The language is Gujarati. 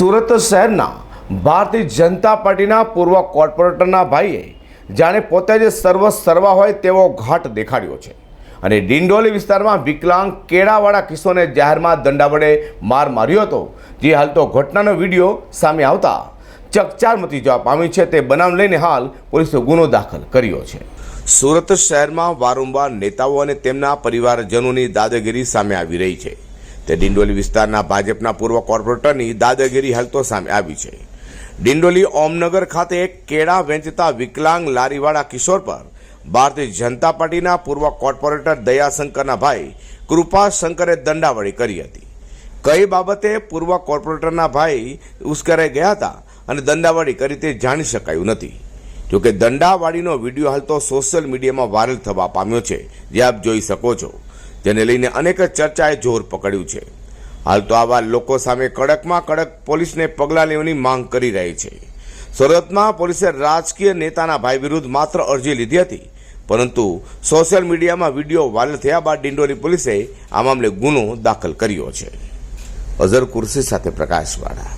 સુરત શહેરના ભારતીય જનતા પાર્ટીના પૂર્વ કોર્પોરેટરના ભાઈએ જાણે પોતે જ સર્વ સર્વા હોય તેવો ઘાટ દેખાડ્યો છે. અને ડિંડોલી વિસ્તારમાં વિકલાંગ કેળાવાળા કિશોરને જાહેરમાં દંડા વડે માર માર્યો હતો. જે હાલ તો ઘટનાનો વીડિયો સામે આવતા ચકચાર મચી જવા પામી છે. તે બનાવ લઈને હાલ પોલીસે ગુનો દાખલ કર્યો છે. સુરત શહેરમાં વારંવાર નેતાઓ અને તેમના પરિવારજનોની દાદાગીરી સામે આવી રહી છે. તે ડિંડોલી વિસ્તારના ભાજપના પૂર્વ કોર્પોરેટરની દાદાગીરી હાલ તો સામે આવી છે. ડિંડોલી ઓમનગર ખાતે કેળા વેચતા વિકલાંગ લારીવાળા કિશોર પર ભારતીય જનતા પાર્ટીના પૂર્વ કોર્પોરેટર દયાશંકરના ભાઈ કૃપા શંકરે દંડાવળી કરી હતી. કઈ બાબતે પૂર્વ કોર્પોરેટરના ભાઈ ઉશ્કેરાઈ ગયા હતા અને દંડાવળી કરી તે જાણી શકાયું નથી. જોકે દંડાવાળીનો વીડિયો હાલ તો સોશિયલ મીડિયામાં વાયરલ થવા પામ્યો છે. જે આપ જોઈ શકો છો. જેને લઈને અનેક ચર્ચાએ જોર પકડ્યું છે. હાલ તો આવા લોકો સામે કડકમાં કડક પોલીસને પગલાં લેવાની માંગ કરી રહી છે. સુરતમાં પોલીસે રાજકીય નેતાના ભાઈ વિરુદ્ધ માત્ર અરજી લીધી હતી, પરંતુ સોશિયલ મીડિયામાં વીડિયો વાયરલ થયા બાદ ડિંડોલી પોલીસે આ મામલે ગુનો દાખલ કર્યો છે. અઝર કુર્સી સાથે પ્રકાશવાળા.